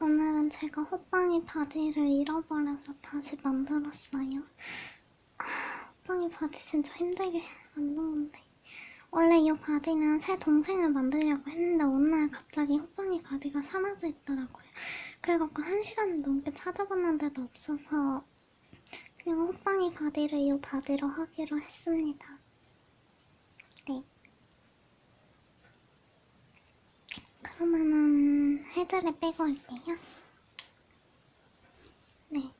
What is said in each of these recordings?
오늘은 제가 호빵이 바디를 잃어버려서 다시 만들었어요. 아, 호빵이 바디 진짜 힘들게 만든 건데. 원래 이 바디는 새 동생을 만들려고 했는데 어느 날 갑자기 호빵이 바디가 사라져 있더라고요. 그래갖고 한 시간 넘게 찾아봤는데도 없어서 그냥 호빵이 바디를 이 바디로 하기로 했습니다. 네. 그러면은 헤드를 빼고 올게요. 네.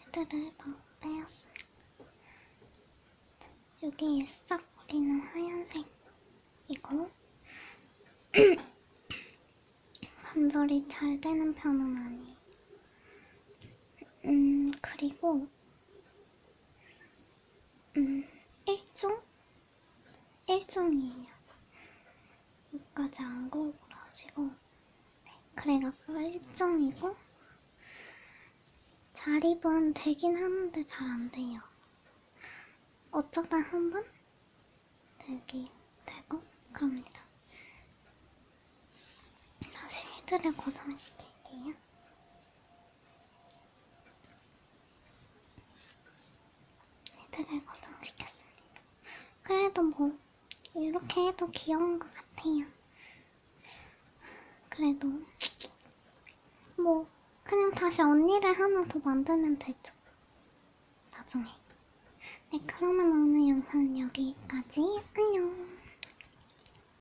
헤드를 방금 빼었습니다. 여기 꼬리는 하얀색이고 관절이 잘 되는 편은 아니에요. 음, 그리고 음, 일종? 일종이에요. 여기까지 안 구부러지고 네, 그래갖고 일종이고 자립은 되긴 하는데 잘 안 돼요. 어쩌다 한 번 되기 되고 그럽니다. 다시 헤드를 고정시킬게요. 헤드를 고정시켰습니다. 그래도 뭐 이렇게 해도 귀여운 것 같아요. 그래도 뭐 그냥 다시 언니를 하나 더 만들면 되죠. 나중에. 네, 그러면 오늘 영상은. 안녕.